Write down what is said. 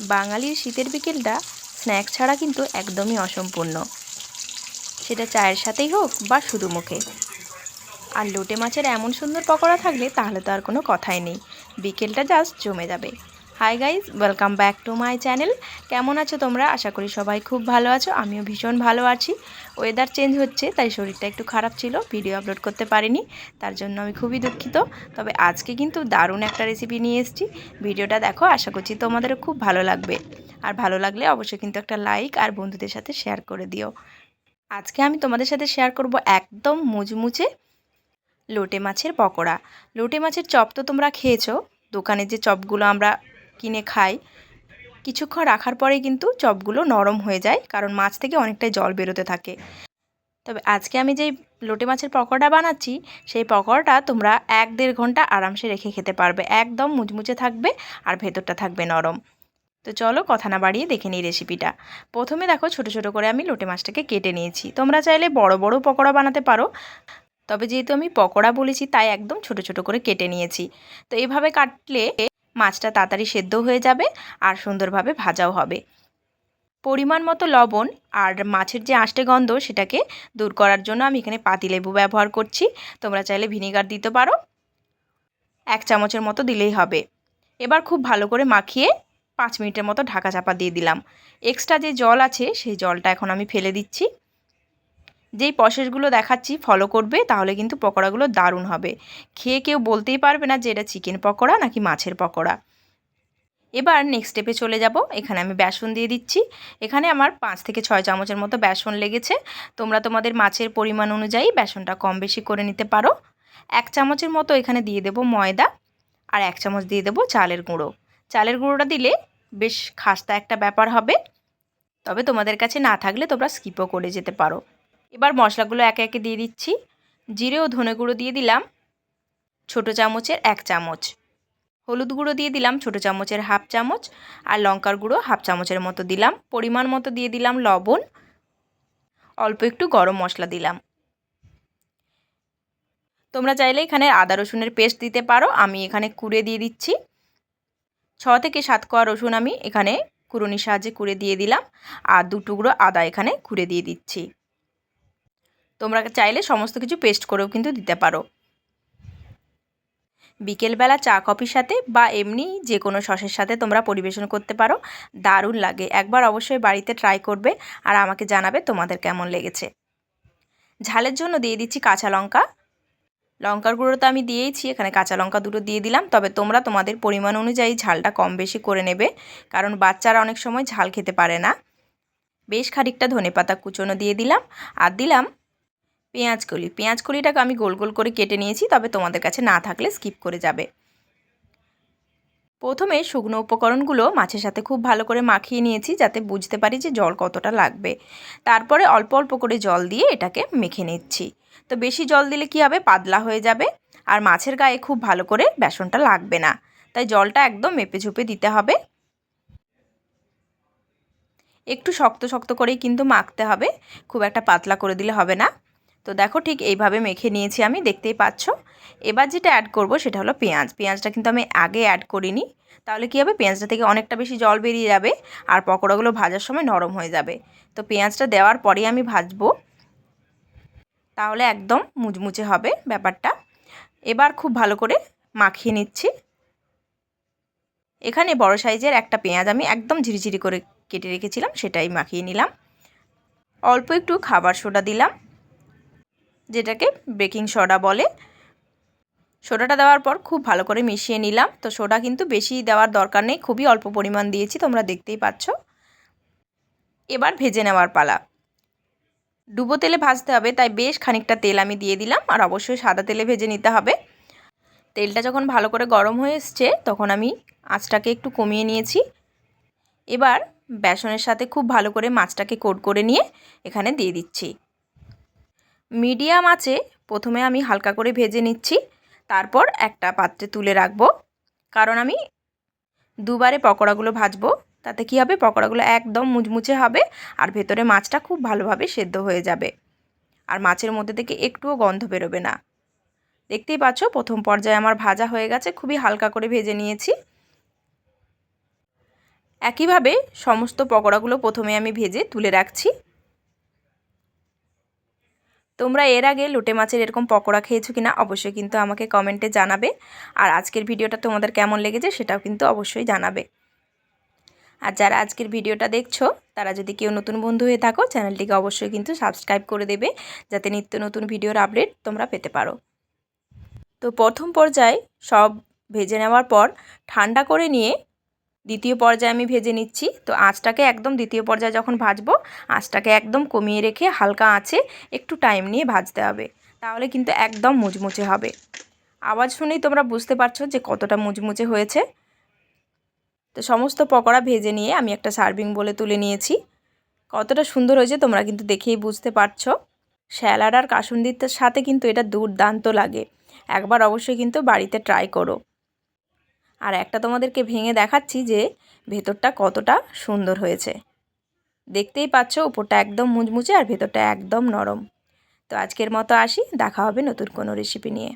বাঙালির শীতের বিকেলটা স্ন্যাক্স ছাড়া কিন্তু একদমই অসম্পূর্ণ। সেটা চায়ের সাথেই হোক বা শুধু মুখে। আর লোটে মাছের এমন সুন্দর পকোড়া থাকলে তাহলে তো আর কোনো কথাই নেই। বিকেলটা জাস্ট জমে যাবে। Hi guys welcome back to my channel কেমন আছো তোমরা? আশা করি সবাই খুব ভালো আছো। আমিও ভীষণ ভালো আছি। ওয়েদার চেঞ্জ হচ্ছে, তাই শরীরটা একটু খারাপ ছিল ভিডিও আপলোড করতে পারিনি, তার জন্য আমি খুবই দুঃখিত। তবে আজকে কিন্তু দারুণ একটা রেসিপি নিয়ে এসেছি। ভিডিওটা দেখো, আশা করছি তোমাদেরও খুব ভালো লাগবে। আর ভালো লাগলে অবশ্যই কিন্তু একটা লাইক আর বন্ধুদের সাথে শেয়ার করে দিও। আজকে আমি তোমাদের সাথে শেয়ার করব একদম মুচমুচে লোটে মাছের পকোড়া। লোটে মাছের চপ তো তোমরা খেয়েছো। দোকানের যে চপগুলো আমরা কিনে খাই। কিছুক্ষণ রাখার পরেই কিন্তু চপগুলো নরম হয়ে যায়, কারণ মাছ থেকে অনেকটাই জল বেরোতে থাকে। তবে আজকে আমি যেই লোটে মাছের পকোড়া বানাচ্ছি, সেই পকোড়াটা তোমরা এক দেড় ঘণ্টা আরামসে রেখে খেতে পারবে। একদম মুচমুচে থাকবে আর ভেতরটা থাকবে নরম। তো চলো কথা না বাড়িয়ে দেখে নিই রেসিপিটা। প্রথমে দেখো ছোট ছোট করে আমি লোটে মাছটাকে কেটে নিয়েছি। তোমরা চাইলে বড় বড় পকোড়া বানাতে পারো। তবে যেহেতু আমি পকোড়া বলেছি, তাই একদম ছোট ছোট করে কেটে নিয়েছি। তো এইভাবে কাটলে মাছটা তাড়াতাড়ি সেদ্ধ হয়ে যাবে আর সুন্দরভাবে ভাজাও হবে। পরিমাণ মতো লবণ আর মাছের যে আষ্টে গন্ধ সেটাকে দূর করার জন্য আমি এখানে পাতিলেবু ব্যবহার করছি। তোমরা চাইলে ভিনিগার দিতে পারো। এক চামচের মতো দিলেই হবে। এবার খুব ভালো করে মাখিয়ে পাঁচ মিনিটের মতো ঢাকা চাপা দিয়ে দিলাম। এক্সট্রা যে জল আছে সেই জলটা এখন আমি ফেলে দিচ্ছি। যেই প্রসেসগুলো দেখাচ্ছি ফলো করবে, তাহলে কিন্তু পকোড়াগুলো দারুণ হবে। খেয়ে কেউ বলতেই পারবে না যে এটা চিকেন পকোড়া নাকি মাছের পকোড়া। এবার নেক্সট স্টেপে চলে যাব। এখানে আমি বেসন দিয়ে দিচ্ছি। এখানে আমার পাঁচ থেকে ছয় চামচের মতো বেসন লেগেছে। তোমরা তোমাদের মাছের পরিমাণ অনুযায়ী বেসনটা কম বেশি করে নিতে পারো। এক চামচের মতো এখানে দিয়ে দেবো ময়দা আর এক চামচ দিয়ে দেবো চালের গুঁড়ো। চালের গুঁড়োটা দিলে বেশ খাস্তা একটা ব্যাপার হবে। তবে তোমাদের কাছে না থাকলে তোমরা স্কিপও করে যেতে পারো। এবার মশলাগুলো একে একে দিয়ে দিচ্ছি। জিরে ও ধনে গুঁড়ো দিয়ে দিলাম। ছোটো চামচের এক চামচ। হলুদ গুঁড়ো দিয়ে দিলাম ছোটো চামচের হাফ চামচ। আর লঙ্কার গুঁড়ো হাফ চামচের মতো দিলাম। পরিমাণ মতো দিয়ে দিলাম লবণ। অল্প একটু গরম মশলা দিলাম। তোমরা চাইলে এখানে আদা রসুনের পেস্ট দিতে পারো। আমি এখানে কুড়ে দিয়ে দিচ্ছি। ছ থেকে সাত কোয়া রসুন আমি এখানে কুড়ুনির সাহায্যে কুড়ে দিয়ে দিলাম। আর দু টুকরো আদা এখানে কুড়ে দিয়ে দিচ্ছি। তোমরা চাইলে সমস্ত কিছু পেস্ট করেও কিন্তু দিতে পারো। বিকেলবেলা চা কফির সাথে বা এমনি যে কোনো সসের সাথে তোমরা পরিবেশন করতে পারো। দারুণ লাগে। একবার অবশ্যই বাড়িতে ট্রাই করবে আর আমাকে জানাবে তোমাদের কেমন লেগেছে। ঝালের জন্য দিয়ে দিচ্ছি কাঁচা লঙ্কা। লঙ্কার গুঁড়ো তো আমি দিয়েইছি, এখানে কাঁচা লঙ্কা দুটো দিয়ে দিলাম। তবে তোমরা তোমাদের পরিমাণ অনুযায়ী ঝালটা কম বেশি করে নেবে, কারণ বাচ্চারা অনেক সময় ঝাল খেতে পারে না। বেশ খানিকটা ধনে পাতা কুচোনো দিয়ে দিলাম। আর দিলাম পেঁয়াজ কলি। পেঁয়াজ কলিটাকে আমি গোল গোল করে কেটে নিয়েছি, তবে তোমাদের কাছে না থাকলে স্কিপ করে যাবে। প্রথমে শুকনো উপকরণগুলো মাছের সাথে খুব ভালো করে মাখিয়ে নিয়েছি, যাতে বুঝতে পারি যে জল কতটা লাগবে। তারপরে অল্প অল্প করে জল দিয়ে এটাকে মেখে নিচ্ছি। তো বেশি জল দিলে কি হবে? পাতলা হয়ে যাবে। আর মাছের গায়ে খুব ভালো করে বেসনটা লাগবে না। তাই জলটা একদম মেপে ঝুপে দিতে হবে। একটু শক্ত শক্ত করেই কিন্তু মাখতে হবে। খুব একটা পাতলা করে দিলে হবে না। তো দেখো ঠিক এইভাবে মেখে নিয়েছি আমি, দেখতেই পাচ্ছ। এবার যেটা অ্যাড করব সেটা হলো পেঁয়াজ। পেঁয়াজটা কিন্তু আমি আগে অ্যাড করিনি। তাহলে কী হবে? পেঁয়াজটা থেকে অনেকটা বেশি জল বেরিয়ে যাবে আর পকোড়াগুলো ভাজার সময় নরম হয়ে যাবে। তো পেঁয়াজটা দেওয়ার পরেই আমি ভাজবো। তাহলে একদম মুচমুচে হবে ব্যাপারটা। এবার খুব ভালো করে মাখিয়ে নিচ্ছি। এখানে বড় সাইজের একটা পেঁয়াজ আমি একদম ঝিরিঝিরি করে কেটে রেখেছিলাম, সেটাই মাখিয়ে নিলাম। অল্প একটু খাবার সোডা দিলাম। যেটাকে বেকিং সোডা বলে। সোডাটা দেওয়ার পর খুব ভালো করে মিশিয়ে নিলাম। তো সোডা কিন্তু বেশি দেওয়ার দরকার নেই, খুবই অল্প পরিমাণ দিয়েছি, তোমরা দেখতেই পাচ্ছ। এবার ভেজে নেওয়ার পালা। ডুবো তেলে ভাজতে হবে, তাই বেশ খানিকটা তেল আমি দিয়ে দিলাম, আর অবশ্যই সাদা তেলে ভেজে নিতে হবে। তেলটা যখন ভালো করে গরম হয়ে এসছে, তখন আমি আঁচটাকে একটু কমিয়ে নিয়েছি। এবার বেসনের সাথে খুব ভালো করে মাছটাকে কোট করে নিয়ে এখানে দিয়ে দিচ্ছি। মিডিয়াম আছে, প্রথমে আমি হালকা করে ভেজে নিচ্ছি, তারপর একটা পাত্রে তুলে রাখব। কারণ আমি দুবারে পকোড়াগুলো ভাজবো, তাতে কী হবে? পকোড়াগুলো একদম মুচমুচে হবে আর ভেতরে মাছটা খুব ভালোভাবে সেদ্ধ হয়ে যাবে। আর মাছের মধ্যে থেকে একটুও গন্ধ বেরোবে না। দেখতেই পাচ্ছ, প্রথম পর্যায়ে আমার ভাজা হয়ে গেছে, খুবই হালকা করে ভেজে নিয়েছি। একইভাবে সমস্ত পকোড়াগুলো প্রথমে আমি ভেজে তুলে রাখছি। তোমরা এর আগে লুটে মাছের এরকম পকোড়া খেয়েছো কিনা অবশ্যই কিন্তু আমাকে কমেন্টে জানাবে। আর আজকের ভিডিওটা তোমাদের কেমন লেগেছে সেটাও কিন্তু অবশ্যই জানাবে। আর যারা আজকের ভিডিওটা দেখছ, তারা যদি কেউ নতুন বন্ধু হয়ে থাকো, চ্যানেলটিকে অবশ্যই কিন্তু সাবস্ক্রাইব করে দেবে, যাতে নিত্য নতুন ভিডিওর আপডেট তোমরা পেতে পারো। তো প্রথম পর্যায়ে সব ভেজে নেওয়ার পর ঠান্ডা করে নিয়ে দ্বিতীয় পর্যায়ে আমি ভেজে নিচ্ছি। তো আঁচটাকে একদম দ্বিতীয় পর্যায়ে যখন ভাজবো, আঁচটাকে একদম কমিয়ে রেখে হালকা আঁচে একটু টাইম নিয়ে ভাজতে হবে। তাহলে কিন্তু একদম মুচমুচে হবে। আওয়াজ শুনেই তোমরা বুঝতে পারছ যে কতটা মুচমুচে হয়েছে। তো সমস্ত পকোড়া ভেজে নিয়ে আমি একটা সার্ভিং বলে তুলে নিয়েছি। কতটা সুন্দর হয়েছে তোমরা কিন্তু দেখেই বুঝতে পারছ। স্যালাড আর কাসুন্দির সাথে কিন্তু এটা দুর্দান্ত লাগে। একবার অবশ্যই কিন্তু বাড়িতে ট্রাই করো। আর একটা তোমাদেরকে ভেঙে দেখাচ্ছি যে ভেতরটা কতটা সুন্দর হয়েছে। দেখতেই পাচ্ছ, উপরটা একদম মুচমুচে আর ভেতরটা একদম নরম। তো আজকের মতো আসি, দেখা হবে নতুন কোনো রেসিপি নিয়ে।